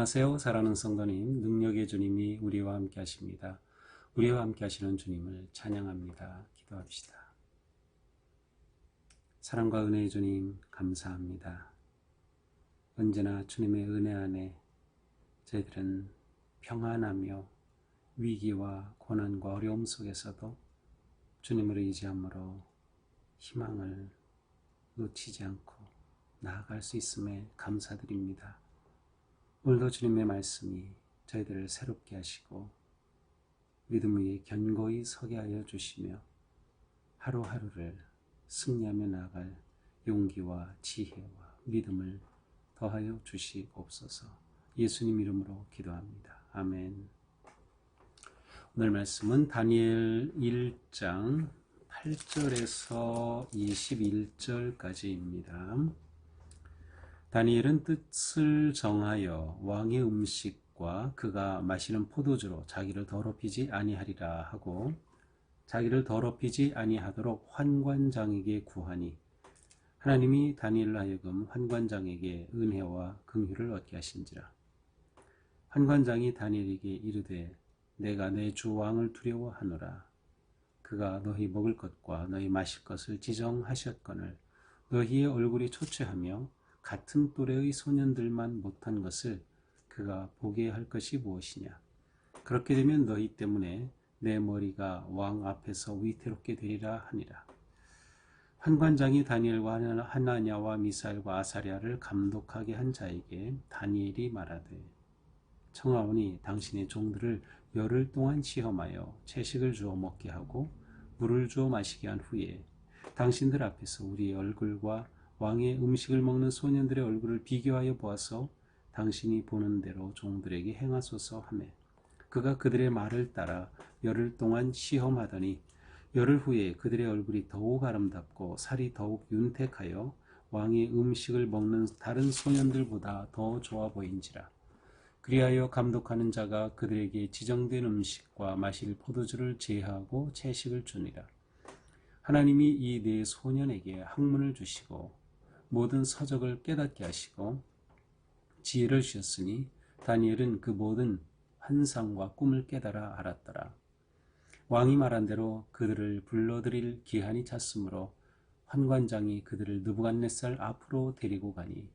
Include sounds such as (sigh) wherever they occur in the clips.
안녕하세요. 사랑하는 성도님, 능력의 주님이 우리와 함께 하십니다. 우리와 함께 하시는 주님을 찬양합니다. 기도합시다. 사랑과 은혜의 주님, 감사합니다. 언제나 주님의 은혜 안에 저희들은 평안하며 위기와 고난과 어려움 속에서도 주님을 의지함으로 희망을 놓치지 않고 나아갈 수 있음에 감사드립니다. 오늘도 주님의 말씀이 저희들을 새롭게 하시고 믿음 위에 견고히 서게 하여 주시며 하루하루를 승리하며 나아갈 용기와 지혜와 믿음을 더하여 주시옵소서 예수님 이름으로 기도합니다. 아멘 오늘 말씀은 다니엘 1장 8절에서 21절까지입니다. 다니엘은 뜻을 정하여 왕의 음식과 그가 마시는 포도주로 자기를 더럽히지 아니하리라 하고 자기를 더럽히지 아니하도록 환관장에게 구하니 하나님이 다니엘로 하여금 환관장에게 은혜와 긍휼을 얻게 하신지라. 환관장이 다니엘에게 이르되 내가 내 주 왕을 두려워하노라. 그가 너희 먹을 것과 너희 마실 것을 지정하셨거늘 너희의 얼굴이 초췌하며 같은 또래의 소년들만 못한 것을 그가 보게 할 것이 무엇이냐. 그렇게 되면 너희 때문에 내 머리가 왕 앞에서 위태롭게 되리라 하니라. 환관장이 다니엘과 하나냐와 미사일과 아사랴를 감독하게 한 자에게 다니엘이 말하되 청하오니 당신의 종들을 열흘 동안 시험하여 채식을 주어 먹게 하고 물을 주어 마시게 한 후에 당신들 앞에서 우리의 얼굴과 왕의 음식을 먹는 소년들의 얼굴을 비교하여 보아서 당신이 보는 대로 종들에게 행하소서 하매 그가 그들의 말을 따라 열흘 동안 시험하더니 열흘 후에 그들의 얼굴이 더욱 아름답고 살이 더욱 윤택하여 왕의 음식을 먹는 다른 소년들보다 더 좋아 보인지라. 그리하여 감독하는 자가 그들에게 지정된 음식과 마실 포도주를 제하고 채식을 주니라. 하나님이 이 네 소년에게 학문을 주시고 모든 서적을 깨닫게 하시고 지혜를 주셨으니 다니엘은 그 모든 환상과 꿈을 깨달아 알았더라. 왕이 말한 대로 그들을 불러들일 기한이 찼으므로 환관장이 그들을 느부갓네살 앞으로 데리고 가니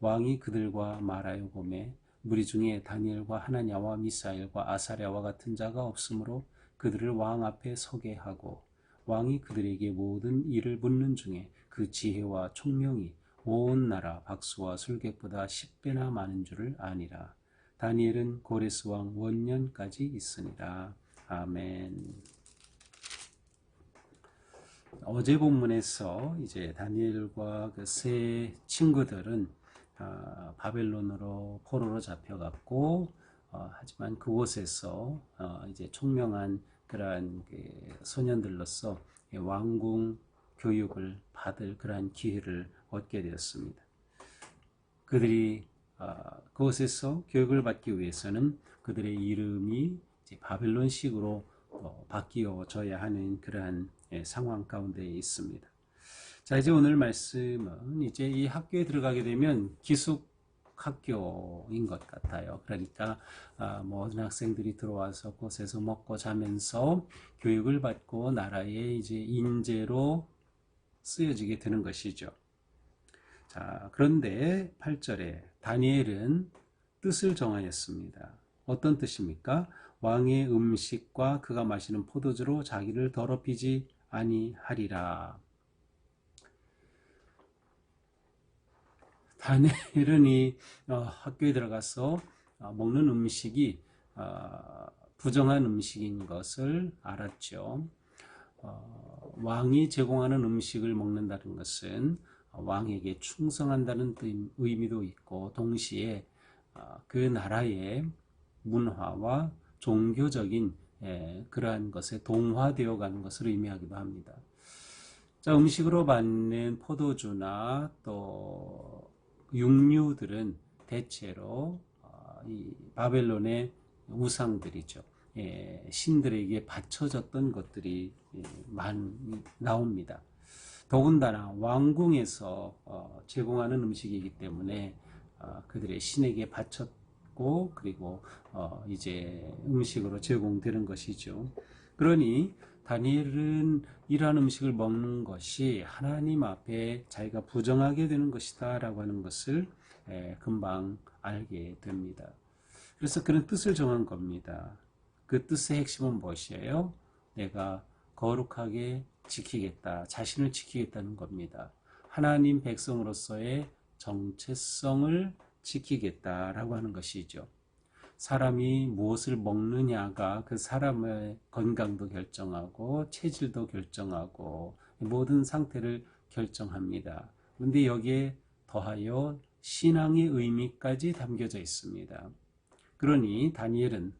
왕이 그들과 말하여 보매 무리 중에 다니엘과 하나냐와 미사엘과 아사랴와 같은 자가 없으므로 그들을 왕 앞에 서게 하고 왕이 그들에게 모든 일을 묻는 중에 그 지혜와 총명이 온 나라 박수와 술객보다 10배나 많은 줄을 아니라. 다니엘은 고레스 왕 원년까지 있으니라. 아멘. 어제 본문에서 이제 다니엘과 그 세 친구들은 어, 바벨론으로 포로로 잡혀갔고 어, 하지만 그곳에서 어, 이제 총명한 그러한 그 소년들로서 왕궁 교육을 받을 그러한 기회를 얻게 되었습니다. 그들이 아, 그곳에서 교육을 받기 위해서는 그들의 이름이 바벨론식으로 바뀌어져야 하는 그러한 예, 상황 가운데 있습니다. 자 이제 오늘 말씀은 이제 이 학교에 들어가게 되면 기숙 학교인 것 같아요. 그러니까 아, 모든 학생들이 들어와서 그곳에서 먹고 자면서 교육을 받고 나라의 이제 인재로 쓰여지게 되는 것이죠. 자, 그런데 8절에 다니엘은 뜻을 정하였습니다. 어떤 뜻입니까? 왕의 음식과 그가 마시는 포도주로 자기를 더럽히지 아니하리라. 다니엘은 이 어, 학교에 들어가서 어, 먹는 음식이 어, 부정한 음식인 것을 알았죠. 어, 왕이 제공하는 음식을 먹는다는 것은 왕에게 충성한다는 의미도 있고 동시에 어, 그 나라의 문화와 종교적인 예, 그러한 것에 동화되어 가는 것을 의미하기도 합니다. 자, 음식으로 받는 포도주나 또 육류들은 대체로 어, 이 바벨론의 우상들이죠. 예, 신들에게 바쳐졌던 것들이 예, 많이 나옵니다. 더군다나 왕궁에서 어, 제공하는 음식이기 때문에 어, 그들의 신에게 바쳤 받고 그리고 어 이제 음식으로 제공되는 것이죠. 그러니 다니엘은 이러한 음식을 먹는 것이 하나님 앞에 자기가 부정하게 되는 것이다 라고 하는 것을 에, 금방 알게 됩니다. 그래서 그런 뜻을 정한 겁니다. 그 뜻의 핵심은 무엇이에요? 내가 거룩하게 지키겠다. 자신을 지키겠다는 겁니다. 하나님 백성으로서의 정체성을 지키겠다라고 하는 것이죠. 사람이 무엇을 먹느냐가 그 사람의 건강도 결정하고 체질도 결정하고 모든 상태를 결정합니다. 그런데 여기에 더하여 신앙의 의미까지 담겨져 있습니다. 그러니 다니엘은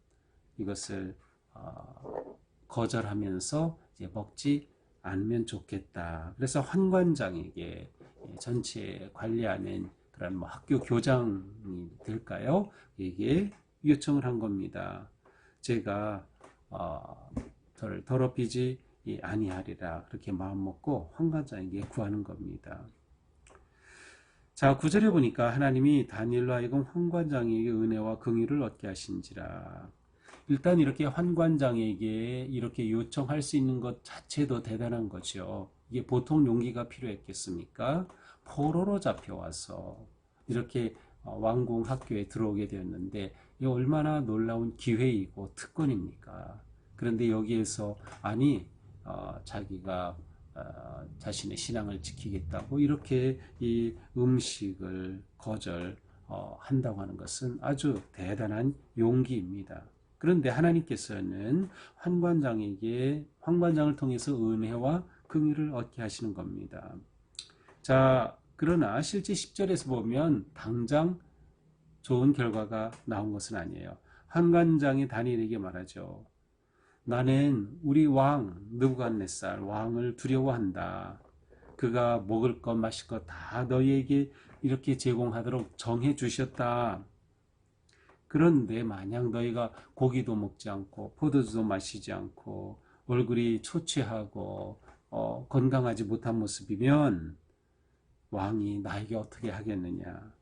이것을 어, 거절하면서 먹지 않으면 좋겠다. 그래서 환관장에게 전체 관리하는 그런 뭐 학교 교장이 될까요? 이게 요청을 한 겁니다. 제가 어, 저를 더럽히지 아니하리라 그렇게 마음 먹고 환관장에게 구하는 겁니다. 자, 구절에 보니까 하나님이 다니엘로 하여금 환관장에게 은혜와 긍휼을 얻게 하신지라. 일단 이렇게 환관장에게 이렇게 요청할 수 있는 것 자체도 대단한 거죠. 이게 보통 용기가 필요했겠습니까? 포로로 잡혀와서 이렇게 어, 왕궁 학교에 들어오게 되었는데 이 얼마나 놀라운 기회이고 특권입니까? 그런데 여기에서 아니 어, 자기가 어, 자신의 신앙을 지키겠다고 이렇게 이 음식을 거절 어, 한다고 하는 것은 아주 대단한 용기입니다. 그런데 하나님께서는 환관장에게 환관장을 통해서 은혜와 긍휼을 얻게 하시는 겁니다. 자, 그러나 실제 10절에서 보면 당장 좋은 결과가 나온 것은 아니에요. 환관장이 다니엘에게 말하죠. 나는 우리 왕 느부갓네살 왕을 두려워한다. 그가 먹을 것 마실 것 다 너희에게 이렇게 제공하도록 정해 주셨다. 그런데 만약 너희가 고기도 먹지 않고 포도주도 마시지 않고 얼굴이 초췌하고 어, 건강하지 못한 모습이면 왕이 나에게 어떻게 하겠느냐?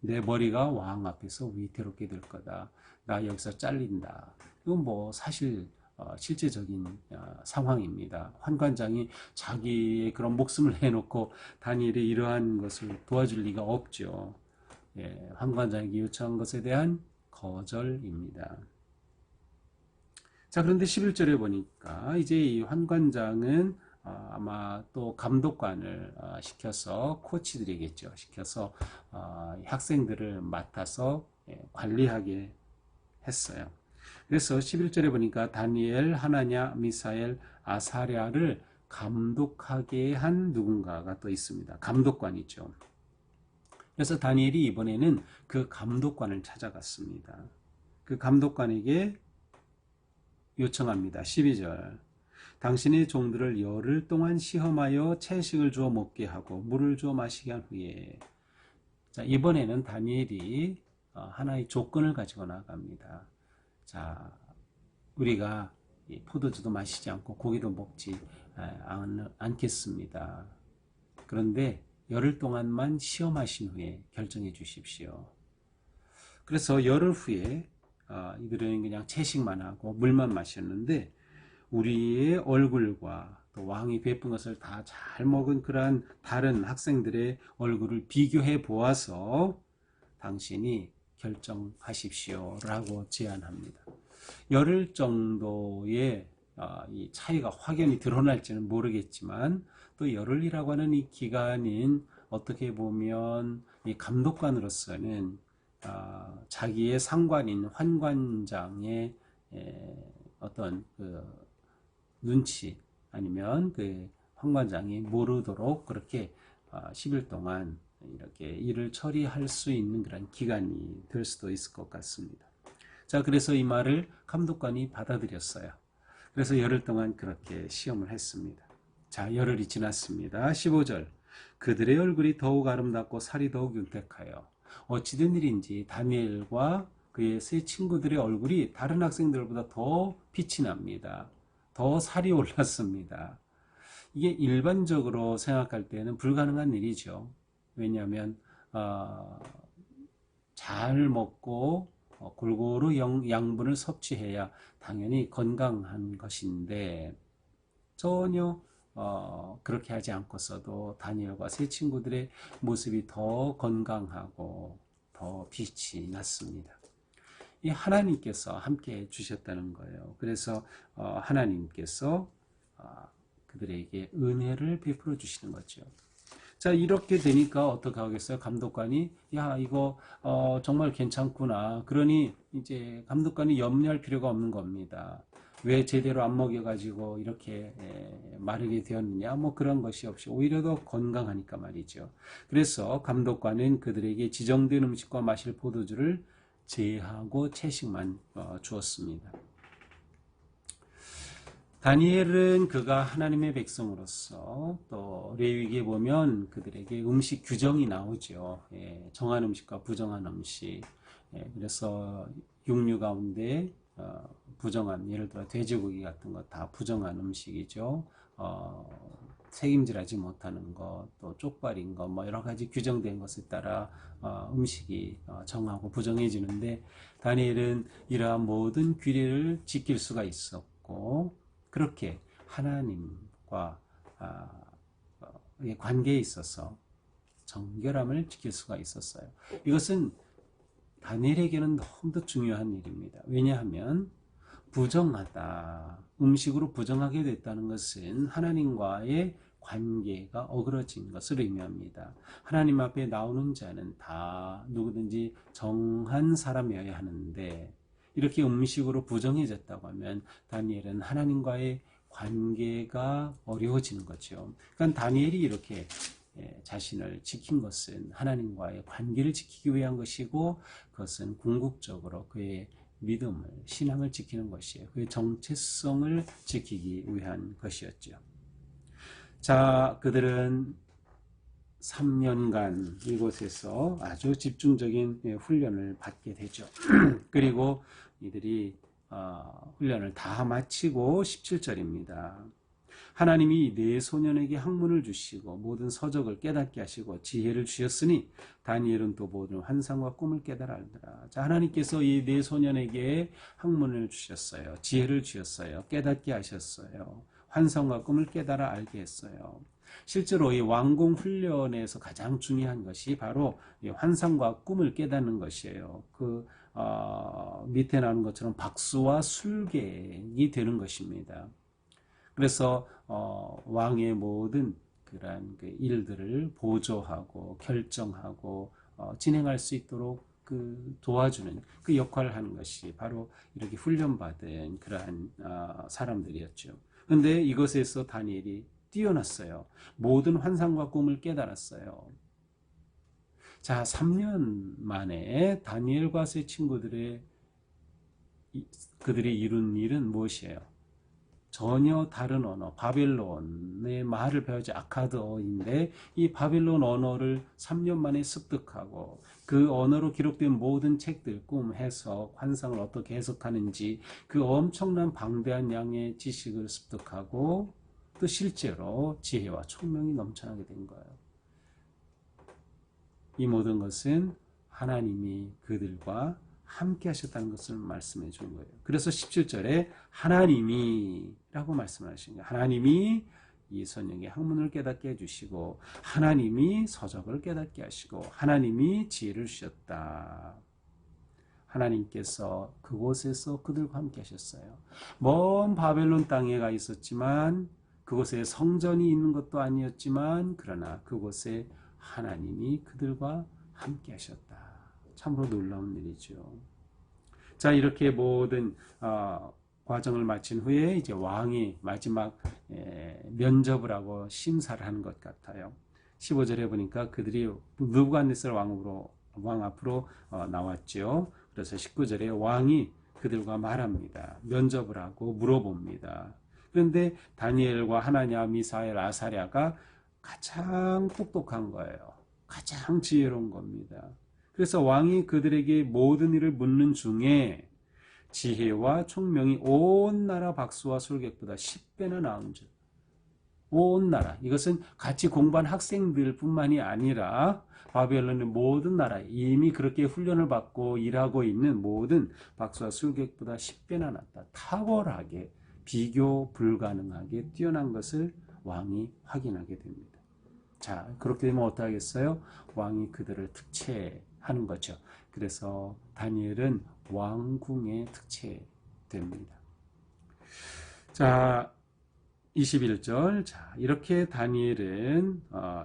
내 머리가 왕 앞에서 위태롭게 될 거다. 나 여기서 잘린다. 이건 뭐 사실 어, 실제적인 어, 상황입니다. 환관장이 자기의 그런 목숨을 내놓고 다니엘의 이러한 것을 도와줄 리가 없죠. 예, 환관장에게 요청한 것에 대한 거절입니다. 자, 그런데 11절에 보니까 이제 이 환관장은 어, 아마 또 감독관을 어, 시켜서 코치들이겠죠. 시켜서 어, 학생들을 맡아서 예, 관리하게 했어요. 그래서 11절에 보니까 다니엘, 하나냐, 미사엘, 아사랴를 감독하게 한 누군가가 또 있습니다. 감독관이죠. 그래서 다니엘이 이번에는 그 감독관을 찾아갔습니다. 그 감독관에게 요청합니다. 12절. 당신의 종들을 열흘 동안 시험하여 채식을 주어 먹게 하고 물을 주어 마시게 한 후에 자, 이번에는 다니엘이 어, 하나의 조건을 가지고 나갑니다. 자, 우리가 포도주도 마시지 않고 고기도 먹지 않겠습니다. 그런데 열흘 동안만 시험하신 후에 결정해 주십시오. 그래서 열흘 후에 어, 이들은 그냥 채식만 하고 물만 마셨는데 우리의 얼굴과 또 왕이 베푼 것을 다 잘 먹은 그러한 다른 학생들의 얼굴을 비교해 보아서 당신이 결정하십시오 라고 제안합니다. 열흘 정도의 어, 이 차이가 확연히 드러날지는 모르겠지만 또 열흘이라고 하는 이 기간인 어떻게 보면 이 감독관으로서는 어, 자기의 상관인 환관장의 어떤 그 눈치 아니면 그 황관장이 모르도록 그렇게 10일 어, 동안 이렇게 일을 처리할 수 있는 그런 기간이 될 수도 있을 것 같습니다. 자, 그래서 이 말을 감독관이 받아들였어요. 그래서 열흘 동안 그렇게 시험을 했습니다. 자, 열흘이 지났습니다. 15절. 그들의 얼굴이 더욱 아름답고 살이 더욱 윤택하여 어찌된 일인지 다니엘과 그의 세 친구들의 얼굴이 다른 학생들보다 더 빛이 납니다. 더 살이 올랐습니다. 이게 일반적으로 생각할 때는 불가능한 일이죠. 왜냐하면 어, 잘 먹고 어, 골고루 영, 양분을 섭취해야 당연히 건강한 것인데 전혀 어, 그렇게 하지 않고서도 다니엘과 세 친구들의 모습이 더 건강하고 더 빛이 났습니다. 이 하나님께서 함께 주셨다는 거예요. 그래서 어, 하나님께서 어, 그들에게 은혜를 베풀어 주시는 거죠. 자 이렇게 되니까 어떻게 하겠어요? 감독관이 야 이거 어, 정말 괜찮구나. 그러니 이제 감독관이 염려할 필요가 없는 겁니다. 왜 제대로 안 먹여가지고 이렇게 에, 마르게 되었느냐? 뭐 그런 것이 없이 오히려 더 건강하니까 말이죠. 그래서 감독관은 그들에게 지정된 음식과 마실 포도주를 제하고 채식만 어, 주었습니다. 다니엘은 그가 하나님의 백성으로서 또 레위기에 보면 그들에게 음식 규정이 나오죠. 예, 정한 음식과 부정한 음식. 예, 그래서 육류 가운데 어, 부정한 예를 들어 돼지고기 같은 거다 부정한 음식이죠. 어, 책임질하지 못하는 것, 또 쪽발인 것, 뭐 여러 가지 규정된 것에 따라 어, 음식이 어, 정하고 부정해지는데 다니엘은 이러한 모든 규례를 지킬 수가 있었고 그렇게 하나님과 아, 어, 의 관계에 있어서 정결함을 지킬 수가 있었어요. 이것은 다니엘에게는 너무도 중요한 일입니다. 왜냐하면 부정하다. 음식으로 부정하게 됐다는 것은 하나님과의 관계가 어그러진 것을 의미합니다. 하나님 앞에 나오는 자는 다 누구든지 정한 사람이어야 하는데 이렇게 음식으로 부정해졌다고 하면 다니엘은 하나님과의 관계가 어려워지는 거죠. 그러니까 다니엘이 이렇게 예, 자신을 지킨 것은 하나님과의 관계를 지키기 위한 것이고 그것은 궁극적으로 그의 믿음을 신앙을 지키는 것이에요. 그의 정체성을 지키기 위한 것이었죠. 자, 그들은 3년간 이곳에서 아주 집중적인 예, 훈련을 받게 되죠. (clears throat) 그리고 이들이 어, 훈련을 다 마치고 17절입니다. 하나님이 네 소년에게 학문을 주시고 모든 서적을 깨닫게 하시고 지혜를 주셨으니 다니엘은 또 모든 환상과 꿈을 깨달아 알더라. 자, 하나님께서 이 네 소년에게 학문을 주셨어요. 지혜를 주셨어요. 깨닫게 하셨어요. 환상과 꿈을 깨달아 알게 했어요. 실제로 이 왕궁 훈련에서 가장 중요한 것이 바로 환상과 꿈을 깨닫는 것이에요. 그 어, 밑에 나오는 것처럼 박수와 술객이 되는 것입니다. 그래서 어, 왕의 모든 그러한 그 일들을 보조하고 결정하고 어, 진행할 수 있도록 그 도와주는 그 역할을 하는 것이 바로 이렇게 훈련받은 그러한 어, 사람들이었죠. 그런데 이것에서 다니엘이 뛰어났어요. 모든 환상과 꿈을 깨달았어요. 자, 3년 만에 다니엘과 세 친구들의 그들이 이룬 일은 무엇이에요? 전혀 다른 언어, 바벨론의 말을 배우지 아카드어인데 이 바벨론 언어를 3년 만에 습득하고 그 언어로 기록된 모든 책들, 꿈, 해석, 환상을 어떻게 해석하는지 그 엄청난 방대한 양의 지식을 습득하고 또 실제로 지혜와 총명이 넘쳐나게 된 거예요. 이 모든 것은 하나님이 그들과 함께 하셨다는 것을 말씀해 준 거예요. 그래서 17절에 하나님이 라고 말씀하신 거예요. 하나님이 이 선영의 학문을 깨닫게 해주시고 하나님이 서적을 깨닫게 하시고 하나님이 지혜를 주셨다. 하나님께서 그곳에서 그들과 함께 하셨어요. 먼 바벨론 땅에 가 있었지만 그곳에 성전이 있는 것도 아니었지만 그러나 그곳에 하나님이 그들과 함께 하셨다. 참으로 놀라운 일이죠. 자, 이렇게 모든 어, 과정을 마친 후에 이제 왕이 마지막 에, 면접을 하고 심사를 하는 것 같아요. 15절에 보니까 그들이 느부갓네살 왕으로 왕 앞으로 어, 나왔죠. 그래서 19절에 왕이 그들과 말합니다. 면접을 하고 물어봅니다. 그런데 다니엘과 하나냐, 미사엘, 아사랴가 가장 똑똑한 거예요. 가장 지혜로운 겁니다. 그래서 왕이 그들에게 모든 일을 묻는 중에 지혜와 총명이 온 나라 박수와 술객보다 10배나 나은 줄. 온 나라 이것은 같이 공부한 학생들 뿐만이 아니라 바벨론의 모든 나라 이미 그렇게 훈련을 받고 일하고 있는 모든 박수와 술객보다 10배나 낫다. 탁월하게 비교 불가능하게 뛰어난 것을 왕이 확인하게 됩니다. 자, 그렇게 되면 어떠하겠어요? 왕이 그들을 특채 하는 거죠. 그래서 다니엘은 왕궁의 특채됩니다. 자, 21절. 자, 이렇게 다니엘은 어,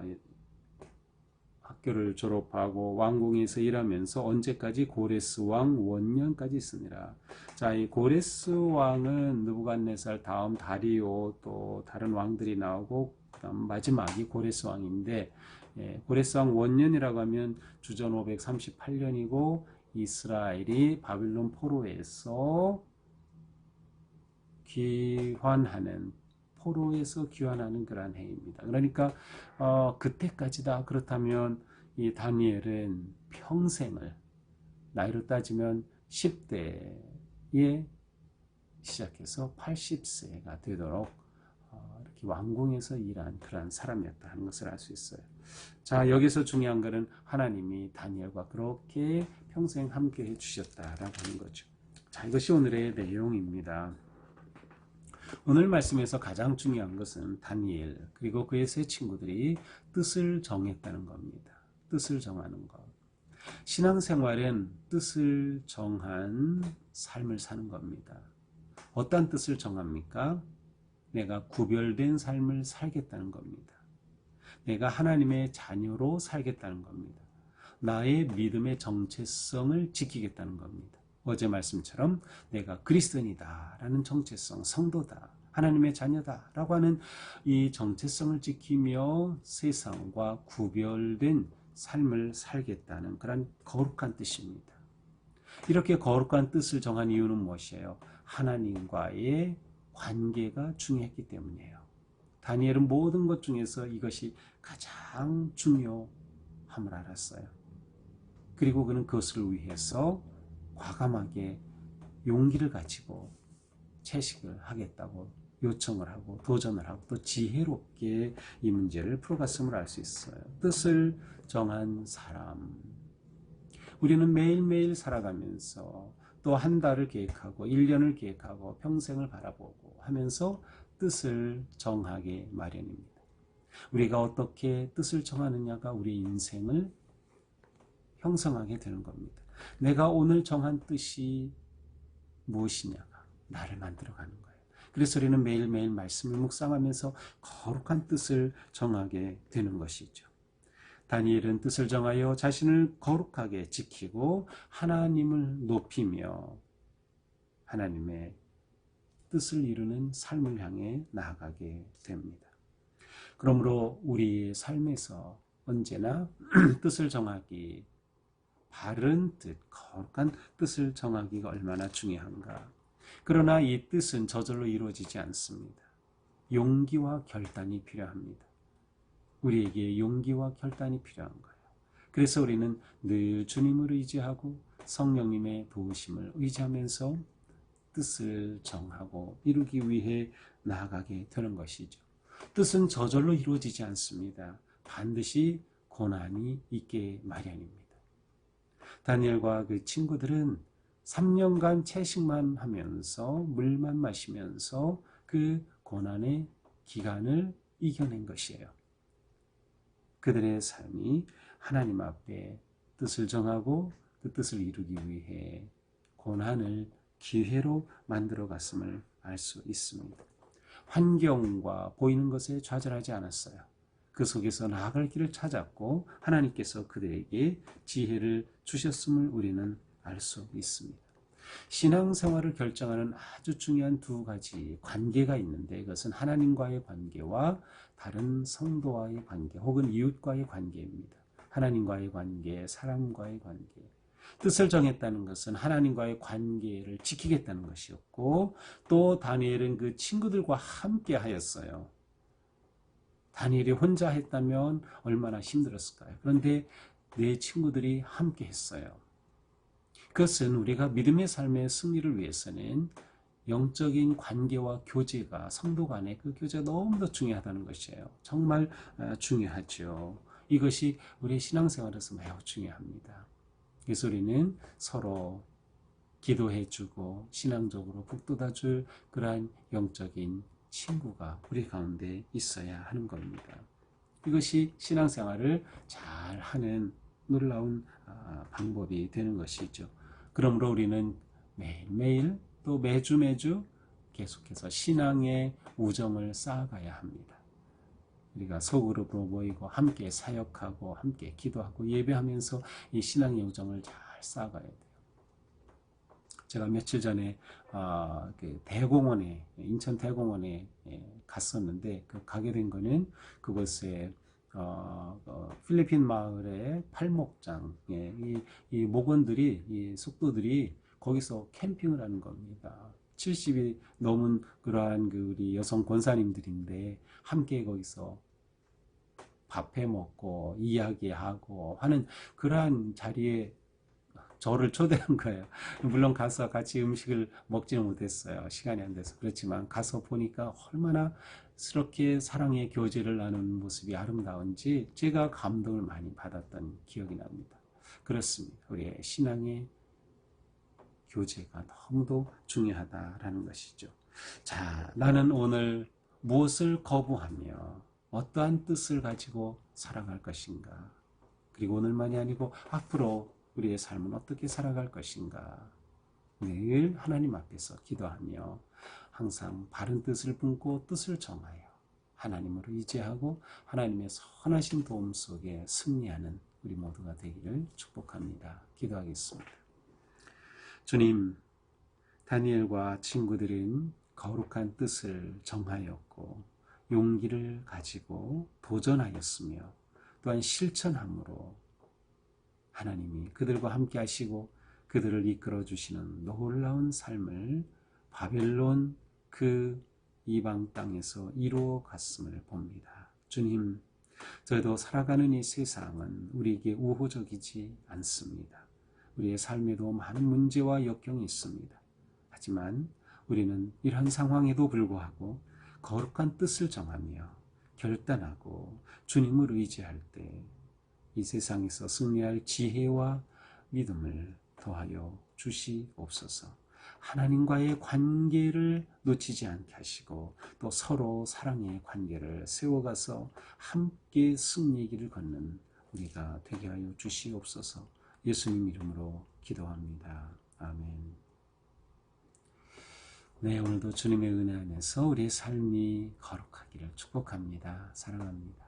학교를 졸업하고 왕궁에서 일하면서 언제까지 고레스 왕 원년까지 있으니라. 자, 이 고레스 왕은 느부갓네살 다음 다리오 또 다른 왕들이 나오고 그다음 마지막이 고레스 왕인데 예, 고레스 왕 원년이라고 하면 주전 538년이고 이스라엘이 바빌론 포로에서 귀환하는 포로에서 귀환하는 그러한 해입니다. 그러니까 어, 그때까지다 그렇다면 이 다니엘은 평생을 나이로 따지면 10대에 시작해서 80세가 되도록 왕궁에서 일한 그러한 사람이었다 하는 것을 알 수 있어요. 자 여기서 중요한 것은 하나님이 다니엘과 그렇게 평생 함께 해주셨다라고 하는 거죠. 자 이것이 오늘의 내용입니다. 오늘 말씀에서 가장 중요한 것은 다니엘 그리고 그의 세 친구들이 뜻을 정했다는 겁니다. 뜻을 정하는 것. 신앙생활은 뜻을 정한 삶을 사는 겁니다. 어떤 뜻을 정합니까? 내가 구별된 삶을 살겠다는 겁니다. 내가 하나님의 자녀로 살겠다는 겁니다. 나의 믿음의 정체성을 지키겠다는 겁니다. 어제 말씀처럼 내가 그리스도인이다 라는 정체성, 성도다, 하나님의 자녀다 라고 하는 이 정체성을 지키며 세상과 구별된 삶을 살겠다는 그런 거룩한 뜻입니다. 이렇게 거룩한 뜻을 정한 이유는 무엇이에요? 하나님과의 관계가 중요했기 때문이에요. 다니엘은 모든 것 중에서 이것이 가장 중요함을 알았어요. 그리고 그는 그것을 위해서 과감하게 용기를 가지고 채식을 하겠다고 요청을 하고 도전을 하고 또 지혜롭게 이 문제를 풀어갔음을 알 수 있어요. 뜻을 정한 사람. 우리는 매일매일 살아가면서 또 한 달을 계획하고 1년을 계획하고 평생을 바라보고 하면서 뜻을 정하게 마련입니다. 우리가 어떻게 뜻을 정하느냐가 우리 인생을 형성하게 되는 겁니다. 내가 오늘 정한 뜻이 무엇이냐가 나를 만들어가는 거예요. 그래서 우리는 매일매일 말씀을 묵상하면서 거룩한 뜻을 정하게 되는 것이죠. 다니엘은 뜻을 정하여 자신을 거룩하게 지키고 하나님을 높이며 하나님의 뜻을 이루는 삶을 향해 나아가게 됩니다. 그러므로 우리 삶에서 언제나 (clears throat) 뜻을 정하기 바른 뜻, 거룩한 뜻을 정하기가 얼마나 중요한가. 그러나 이 뜻은 저절로 이루어지지 않습니다. 용기와 결단이 필요합니다. 우리에게 용기와 결단이 필요한 거예요. 그래서 우리는 늘 주님을 의지하고 성령님의 도우심을 의지하면서 뜻을 정하고 이루기 위해 나아가게 되는 것이죠. 뜻은 저절로 이루어지지 않습니다. 반드시 고난이 있게 마련입니다. 다니엘과 그 친구들은 3년간 채식만 하면서 물만 마시면서 그 고난의 기간을 이겨낸 것이에요. 그들의 삶이 하나님 앞에 뜻을 정하고 그 뜻을 이루기 위해 고난을 기회로 만들어 갔음을 알 수 있습니다. 환경과 보이는 것에 좌절하지 않았어요. 그 속에서 나아갈 길을 찾았고 하나님께서 그들에게 지혜를 주셨음을 우리는 알 수 있습니다. 신앙생활을 결정하는 아주 중요한 두 가지 관계가 있는데 이것은 하나님과의 관계와 다른 성도와의 관계 혹은 이웃과의 관계입니다. 하나님과의 관계, 사람과의 관계. 뜻을 정했다는 것은 하나님과의 관계를 지키겠다는 것이었고 또 다니엘은 그 친구들과 함께 하였어요. 다니엘이 혼자 했다면 얼마나 힘들었을까요? 그런데 내 친구들이 함께 했어요. 그것은 우리가 믿음의 삶의 승리를 위해서는 영적인 관계와 교제가 성도 간의 그 교제가 너무도 중요하다는 것이에요. 정말 어, 중요하죠. 이것이 우리 신앙생활에서 매우 중요합니다. 그래서 우리는 서로 기도해주고 신앙적으로 북돋아줄 그러한 영적인 친구가 우리 가운데 있어야 하는 겁니다. 이것이 신앙생활을 잘 하는 놀라운 아, 방법이 되는 것이죠. 그러므로 우리는 매일매일 또 매주 매주 계속해서 신앙의 우정을 쌓아가야 합니다. 우리가 소그룹으로 모이고 함께 사역하고 함께 기도하고 예배하면서 이 신앙의 우정을 잘 쌓아가야 돼요. 제가 며칠 전에 어, 그 대공원에 인천 대공원에 예, 갔었는데 그 가게 된 거는 그곳에 어, 어, 필리핀 마을의 팔목장 예, 이, 이 목원들이 이 속도들이 거기서 캠핑을 하는 겁니다. 70이 넘은 그러한 그 우리 여성 권사님들인데 함께 거기서 밥해 먹고 이야기하고 하는 그러한 자리에 저를 초대한 거예요. 물론 가서 같이 음식을 먹지는 못했어요. 시간이 안 돼서. 그렇지만 가서 보니까 얼마나 스럽게 사랑의 교제를 나누는 모습이 아름다운지 제가 감동을 많이 받았던 기억이 납니다. 그렇습니다. 우리의 신앙의 교제가 너무도 중요하다라는 것이죠. 자, 나는 오늘 무엇을 거부하며 어떠한 뜻을 가지고 살아갈 것인가? 그리고 오늘만이 아니고 앞으로 우리의 삶은 어떻게 살아갈 것인가. 늘 하나님 앞에서 기도하며 항상 바른 뜻을 품고 뜻을 정하여 하나님으로 의지하고 하나님의 선하신 도움 속에 승리하는 우리 모두가 되기를 축복합니다. 기도하겠습니다. 주님, 다니엘과 친구들은 거룩한 뜻을 정하였고 용기를 가지고 도전하였으며 또한 실천함으로 하나님이 그들과 함께 하시고 그들을 이끌어 주시는 놀라운 삶을 바벨론 그 이방 땅에서 이루어 갔음을 봅니다. 주님, 저희도 살아가는 이 세상은 우리에게 우호적이지 않습니다. 우리의 삶에도 많은 문제와 역경이 있습니다. 하지만 우리는 이런 상황에도 불구하고 거룩한 뜻을 정하며 결단하고 주님을 의지할 때 이 세상에서 승리할 지혜와 믿음을 더하여 주시옵소서. 하나님과의 관계를 놓치지 않게 하시고 또 서로 사랑의 관계를 세워가서 함께 승리길을 걷는 우리가 되게 하여 주시옵소서. 예수님 이름으로 기도합니다. 아멘. 네, 오늘도 주님의 은혜 안에서 우리의 삶이 거룩하기를 축복합니다. 사랑합니다.